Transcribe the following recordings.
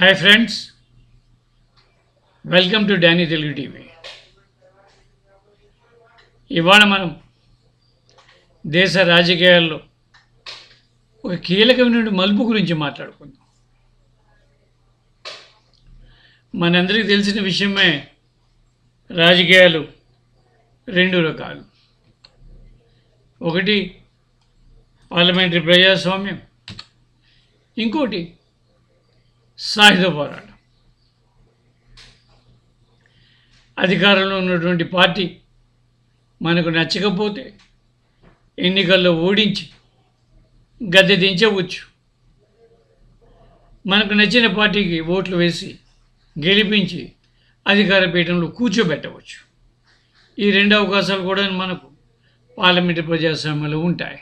Hi friends welcome to Danny Telugu TV ఇవాళ మనం దేశ రాజకీయాల్లో ఒక కీలకమైన మలుపు గురించి మాట్లాడుకుందాం. మనందరికీ తెలిసిన విషయమే రాజకీయాలు రెండు రకాలు. ఒకటి పార్లమెంటరీ ప్రజాస్వామ్యం ఇంకోటి సాయుధ పోరాటం అధికారంలో ఉన్నటువంటి పార్టీ మనకు నచ్చకపోతే ఎన్నికల్లో ఓడించి గద్దె దించవచ్చు. మనకు నచ్చిన పార్టీకి ఓట్లు వేసి గెలిపించి అధికార పీఠంలో కూర్చోబెట్టవచ్చు. ఈ రెండు అవకాశాలు కూడా మనకు పార్లమెంటు ప్రజాస్వామ్యంలో ఉంటాయి.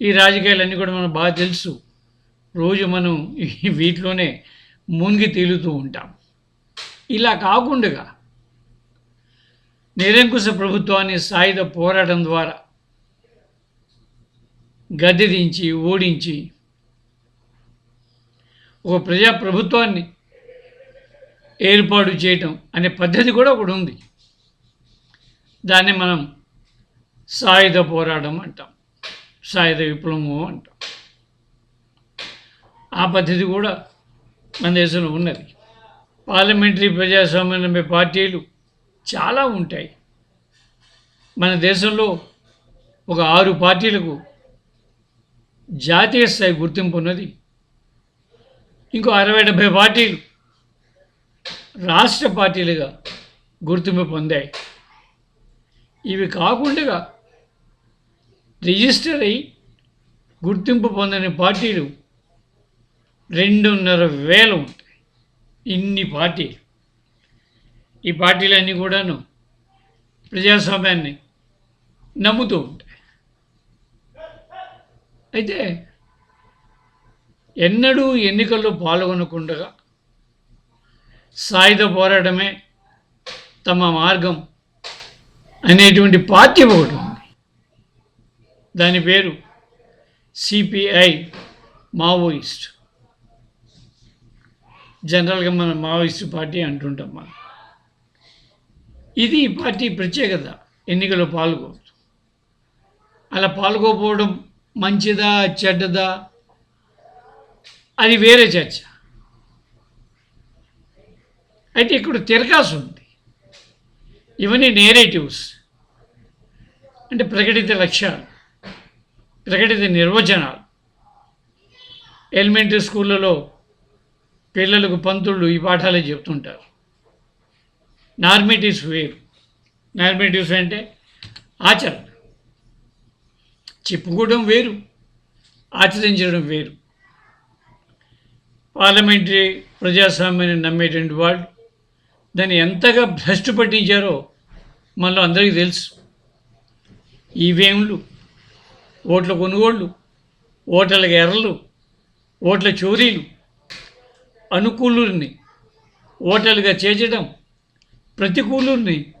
ఈ రాజకీయాలన్నీ కూడా మనకు బాగా తెలుసు. రోజు మనం వీటిలోనే మునిగి తేలుతూ ఉంటాం. ఇలా కాకుండా నిరంకుశ ప్రభుత్వాన్ని సాయుధ పోరాటం ద్వారా గద్దె దించి ఓడించి ఒక ప్రజా ప్రభుత్వాన్ని ఏర్పాటు చేయటం అనే పద్ధతి కూడా ఒకటి ఉంది. దాన్ని మనం సాయుధ పోరాటం అంటాం. సాయుధ విప్లవము అంటాం. ఆ పద్ధతి కూడా మన దేశంలో ఉన్నది. పార్లమెంటరీ ప్రజాస్వామ్య పార్టీలు చాలా ఉంటాయి. మన దేశంలో ఒక ఆరు పార్టీలకు జాతీయ స్థాయి గుర్తింపు ఉన్నది. ఇంకో అరవై డెబ్భై పార్టీలు రాష్ట్ర పార్టీలుగా గుర్తింపు పొందాయి. ఇవి కాకుండా రిజిస్టర్ అయి గుర్తింపు పొందని పార్టీలు రెండున్నర వేలు ఉంటాయి. ఇన్ని పార్టీలు. ఈ పార్టీలన్నీ కూడాను ప్రజాస్వామ్యాన్ని నమ్ముతూ ఉంటాయి. అయితే ఎన్నడూ ఎన్నికల్లో పాల్గొనకుండా సాయుధ పోరాటమే తమ మార్గం అనేటువంటి పార్టీ ఒకటి ఉంది. దాని పేరు సిపిఐ మావోయిస్ట్. జనరల్గా మనం మావోయిస్ట్ పార్టీ అంటుంటాం మనం. ఇది ఈ పార్టీ ప్రత్యేకత ఎన్నికల్లో పాల్గొదు అలా పాల్గొపోవడం మంచిదా చెడ్డదా? అది వేరే చర్చ. అయితే ఇక్కడ తిరకాసు ఉంది. ఇవన్నీ నేరేటివ్స్. అంటే ప్రకటిత లక్ష్యాలు ప్రకటిత నిర్వచనాలు. ఎలిమెంటరీ స్కూళ్ళలో పిల్లలకు పంతుళ్ళు ఈ పాఠాలే చెప్తుంటారు. నార్మేటివ్స్ వేరు. నార్మేటివ్స్ అంటే ఆచరణ. చెప్పుకోవడం వేరు. ఆచరించడం వేరు. పార్లమెంటరీ ప్రజాస్వామ్యాన్ని నమ్మేటువంటి వాళ్ళు దాన్ని ఎంతగా భ్రష్టు పట్టించారో మనలో అందరికీ తెలుసు. ఈవేములు ఓట్ల కొనుగోళ్ళు ఓట్ల ఎర్రలు ఓట్ల చోరీలు అనుకూలుని ఓటర్లుగా చేర్చడం ప్రతికూలుని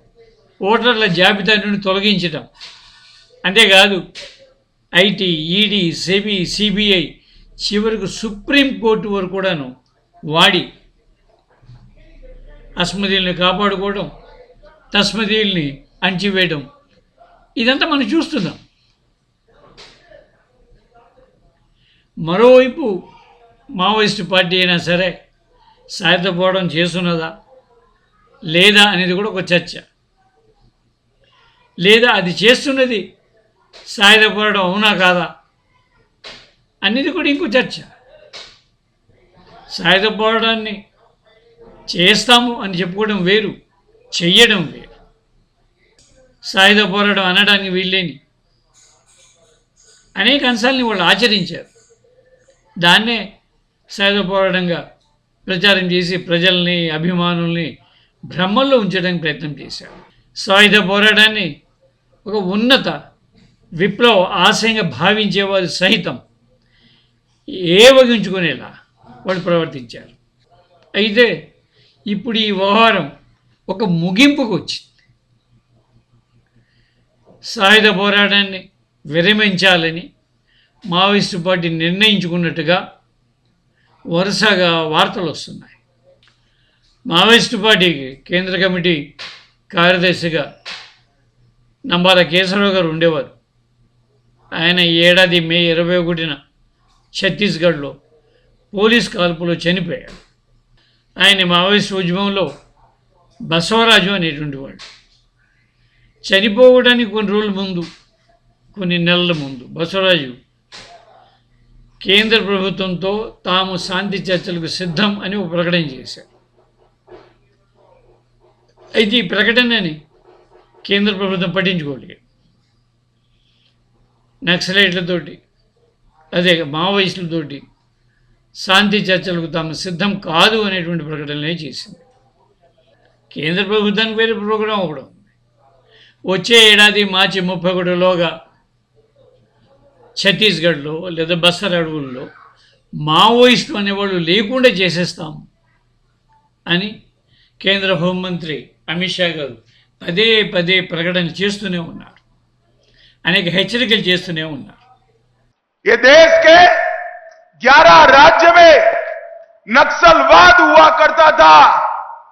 ఓటర్ల జాబితా నుండి తొలగించడం. అంతేకాదు ఐటీ ఈడీ సెబీ సిబిఐ చివరకు సుప్రీంకోర్టు వరకు కూడాను వాడి అస్మదీల్ని కాపాడుకోవడం తస్మదీల్ని అణచివేయడం. ఇదంతా మనం చూస్తున్నాం. మరోవైపు మావోయిస్టు పార్టీ అయినా సరే సాయుధపోవడం చేస్తున్నదా? లేదా అనేది కూడా ఒక చర్చ. లేదా అది చేస్తున్నది సాయుధపడడం అవునా కాదా? అనేది కూడా ఇంకో చర్చ. సాయుధపోవడాన్ని చేస్తాము అని చెప్పుకోవడం వేరు చెయ్యడం వేరు. సాయుధ పోరాటం అనడానికి వీళ్ళేని అనేక అంశాలని వాళ్ళు ఆచరించారు. దాన్నే సాయుధ పోరాటంగా ప్రచారం చేసి ప్రజల్ని అభిమానుల్ని భ్రమల్లో ఉంచడానికి ప్రయత్నం చేశారు సాయుధ పోరాటాన్ని ఒక ఉన్నత విప్లవ ఆశయంగా భావించేవారు సహితం ఏవగించుకునేలా వాళ్ళు ప్రవర్తించారు. అయితే ఇప్పుడు ఈ వ్యవహారం ఒక ముగింపుకు వచ్చింది. సాయుధ పోరాటాన్ని విరమించాలని మావోయిస్టు పార్టీ నిర్ణయించుకున్నట్టుగా వరుసగా వార్తలు వస్తున్నాయి. మావోయిస్టు పార్టీకి కేంద్ర కమిటీ కార్యదర్శిగా నంబాల కేశవరావు గారు ఉండేవారు. ఆయన ఈ ఏడాది మే ఇరవై ఒకటిన ఛత్తీస్గఢ్లో పోలీస్ కాల్పులో చనిపోయాడు. ఆయన మావోయిస్టు ఉద్యమంలో బసవరాజు అనేటువంటి వాడు. చనిపోవడానికి కొన్ని రోజుల ముందు కొన్ని నెలల ముందు బసవరాజు కేంద్ర ప్రభుత్వంతో తాము శాంతి చర్చలకు సిద్ధం అని ఒక ప్రకటన చేశారు. అయితే ఈ ప్రకటనని కేంద్ర ప్రభుత్వం పట్టించుకోలేదు. నక్సలైట్లతోటి అదే మావోయిస్టులతోటి శాంతి చర్చలకు తాము సిద్ధం కాదు అనేటువంటి ప్రకటనలే చేసింది. కేంద్ర ప్రభుత్వానికి వేరే ప్రోగ్రాం ఒకటి ఉంది. వచ్చే ఏడాది మార్చి ముప్పై ఒకటిలోగా ఛత్తీస్గఢ్లో లేదా బస్తర్ అడవుల్లో మావోయిస్టు అనేవాళ్ళు లేకుండా చేసేస్తాం అని కేంద్ర హోంమంత్రి అమిత్ షా గారు పదే పదే ప్రకటన చేస్తూనే ఉన్నారు అనేక హెచ్చరికలు చేస్తూనే ఉన్నారు ये देश के 11 राज्य में नक्सलवाद हुआ करता था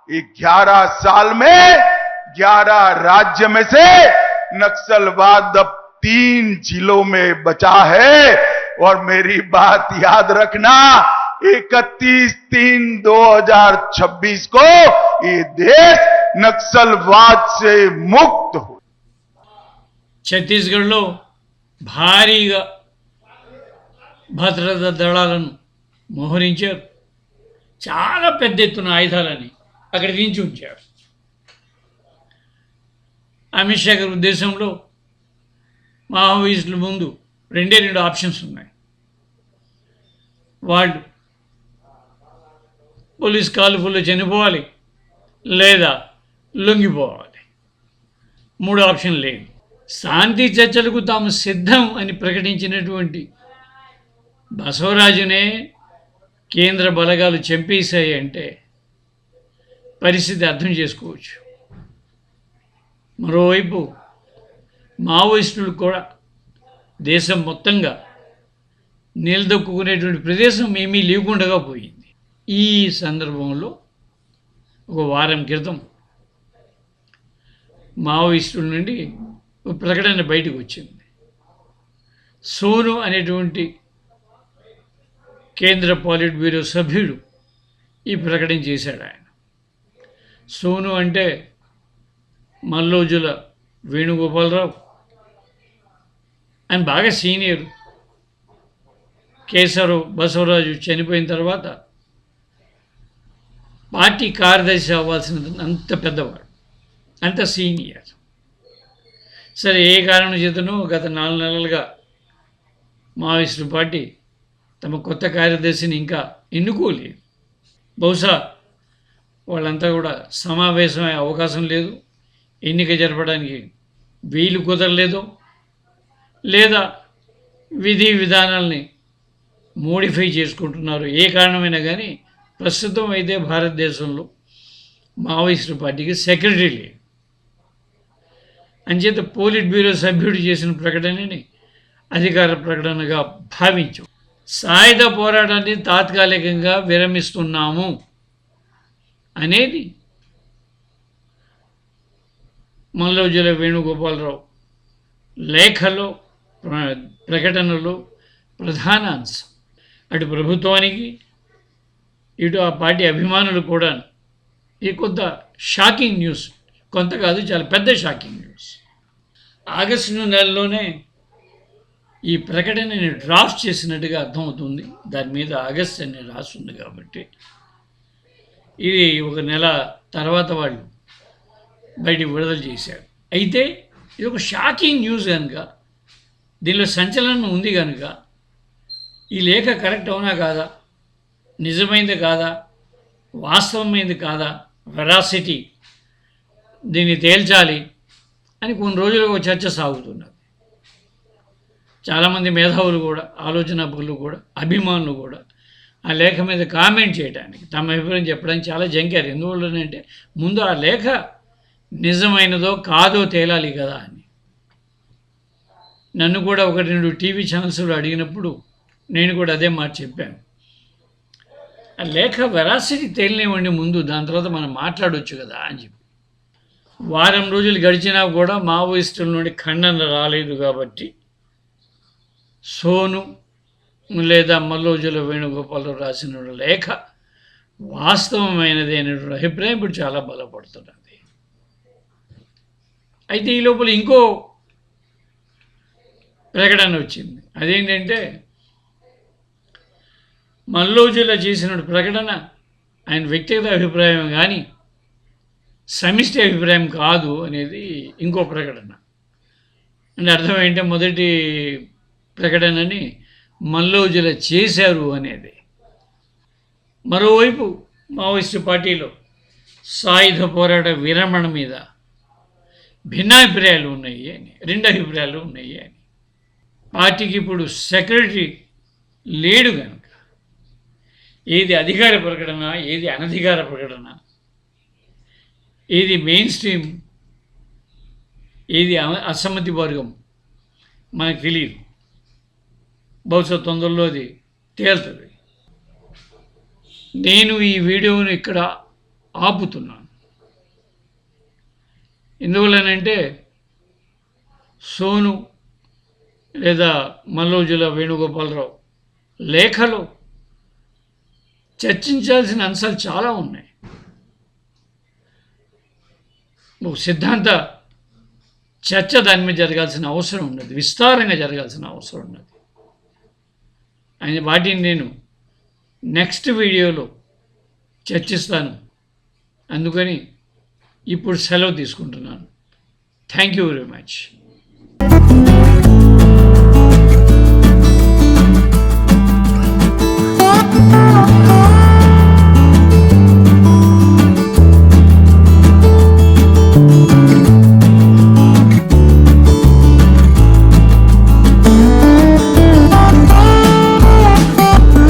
ये 11 साल में 11 राज्य में से नक्सलवाद अब तीन जिलों में बचा है और मेरी बात याद रखना 31 तीन 2026 को ये देश नक्सलवाद से मुक्त हो ఛత్తీస్గఢ్లో భారీగా భద్రతా దళాలను మోహరించారు చాలా పెద్ద ఎత్తున ఆయుధాలని అక్కడ దించి ఉంచారు అమిత్ షా గారి ఉద్దేశంలో మావోయిస్టుల ముందు రెండే రెండు ఆప్షన్స్ ఉన్నాయి. వాళ్ళు పోలీస్ కాల్పుల్లో చనిపోవాలి లేదా లొంగిపోవాలి. మూడు ఆప్షన్ లేదు. శాంతి చర్చలకు తాము సిద్ధం అని ప్రకటించినటువంటి బసవరాజునే కేంద్ర బలగాలు చంపేశాయి అంటే పరిస్థితి అర్థం చేసుకోవచ్చు. మరోవైపు మావోయిస్టులు కూడా దేశం మొత్తంగా నిలదొక్కునేటువంటి ప్రదేశం ఏమీ లేకుండా పోయింది. ఈ సందర్భంలో ఒక వారం క్రితం మావోయిస్టుల నుండి ఒక ప్రకటన బయటకు వచ్చింది. సోను అనేటువంటి కేంద్ర పాలిట్ బ్యూరో సభ్యుడు ఈ ప్రకటన చేశాడు ఆయన. సోను అంటే మల్లోజుల వేణుగోపాలరావు ఆయన బాగా సీనియర్. కేశవరావు బసవరాజు చనిపోయిన తర్వాత పార్టీ కార్యదర్శి అవ్వాల్సిన అంత పెద్దవాడు అంత సీనియర్. సరే ఏ కారణం చేతనో గత నాలుగు నెలలుగా మావోయిస్టు పార్టీ తమ కొత్త కార్యదర్శిని ఇంకా ఎన్నుకోలేదు. బహుశా వాళ్ళంతా కూడా సమావేశమయ్యే అవకాశం లేదు. ఎన్నిక జరపడానికి వీలు కుదరలేదు. లేదా విధి విధానాల్ని మోడిఫై చేసుకుంటున్నారు. ఏ కారణమైనా కానీ ప్రస్తుతం అయితే భారతదేశంలో మావోయిస్టు పార్టీకి సెక్రటరీ లేదు అంచేత పోలిట్ బ్యూరో సభ్యుడు చేసిన ప్రకటనని అధికార ప్రకటనగా భావించు. సాయుధ పోరాటాన్ని తాత్కాలికంగా విరమిస్తున్నాము అనేది మల్లోజుల వేణుగోపాలరావు లేఖలో ప్రకటనలో ప్రధాన అంశం. అటు ప్రభుత్వానికి ఇటు ఆ పార్టీ అభిమానులు కూడా ఇది కొంత షాకింగ్ న్యూస్ కొంత కాదు చాలా పెద్ద షాకింగ్ న్యూస్. ఆగస్టు నెలలోనే ఈ ప్రకటనని డ్రాఫ్ట్ చేసినట్టుగా అర్థమవుతుంది. దాని మీద ఆగస్ట్ అని రాస్తుంది కాబట్టి. ఇది ఒక నెల తర్వాత వాళ్ళు బయటికి విడుదల చేశారు. అయితే ఇది ఒక షాకింగ్ న్యూస్ కనుక దీనిలో సంచలనం ఉంది కనుక ఈ లేఖ కరెక్ట్ అవునా కాదా? నిజమైంది కాదా? వాస్తవమైంది కాదా? వెరాసిటీ. దీన్ని తేల్చాలి అని కొన్ని రోజులుగా ఒక చర్చ సాగుతున్నది. చాలామంది మేధావులు కూడా ఆలోచన పనులు కూడా అభిమానులు కూడా ఆ లేఖ మీద కామెంట్ చేయడానికి తమ అభిప్రాయం చెప్పడానికి చాలా జంకారు. ఎందువల్లనంటే ముందు ఆ లేఖ నిజమైనదో కాదో తేలాలి కదా అని. నన్ను కూడా ఒకటి రెండు టీవీ ఛానల్స్లో అడిగినప్పుడు నేను కూడా అదే మాట చెప్పాను. ఆ లేఖ వెరాసిటీ తేలినివ్వండి ముందు దాని తర్వాత మనం మాట్లాడవచ్చు కదా అని చెప్పి. వారం రోజులు గడిచినా కూడా మావోయిస్టుల నుండి ఖండన రాలేదు కాబట్టి సోను లేదా మల్లోజుల వేణుగోపాలరావు రాసిన లేఖ వాస్తవమైనది అనేటువంటి అభిప్రాయం ఇప్పుడు చాలా బలపడుతున్నది. అయితే ఈ లోపల ఇంకో ప్రకటన వచ్చింది. అదేంటంటే మల్లోజుల చేసిన ప్రకటన ఆయన వ్యక్తిగత అభిప్రాయం కానీ సమిష్టి అభిప్రాయం కాదు అనేది ఇంకో ప్రకటన. అంటే అర్థం ఏంటంటే మొదటి ప్రకటనని మల్లోజుల చేశారు అనేది. మరోవైపు మావోయిస్టు పార్టీలో సాయుధ పోరాట విరమణ మీద భిన్నాభిప్రాయాలు ఉన్నాయి అని రెండు అభిప్రాయాలు ఉన్నాయి అని. పార్టీకి ఇప్పుడు సెక్రటరీ లేడు కనుక ఏది అధికార ప్రకటన ఏది అనధికార ప్రకటన ఏది మెయిన్ స్ట్రీమ్ ఏది అసమ్మతి వర్గం మనకు తెలియదు. బహుశా తొందరలో అది తేలుతుంది. నేను ఈ వీడియోను ఇక్కడ ఆపుతున్నాను. ఎందువల్లనంటే సోను లేదా మల్లోజుల వేణుగోపాలరావు లేఖలో చర్చించాల్సిన అంశాలు చాలా ఉన్నాయి. సిద్ధాంత చర్చ దాని మీద జరగాల్సిన అవసరం ఉన్నది. విస్తారంగా జరగాల్సిన అవసరం ఉన్నది. ఆయన వాటిని నేను నెక్స్ట్ వీడియోలో చర్చిస్తాను. అందుకని ఇప్పుడు సెలవు తీసుకుంటున్నాను. Thank you very much.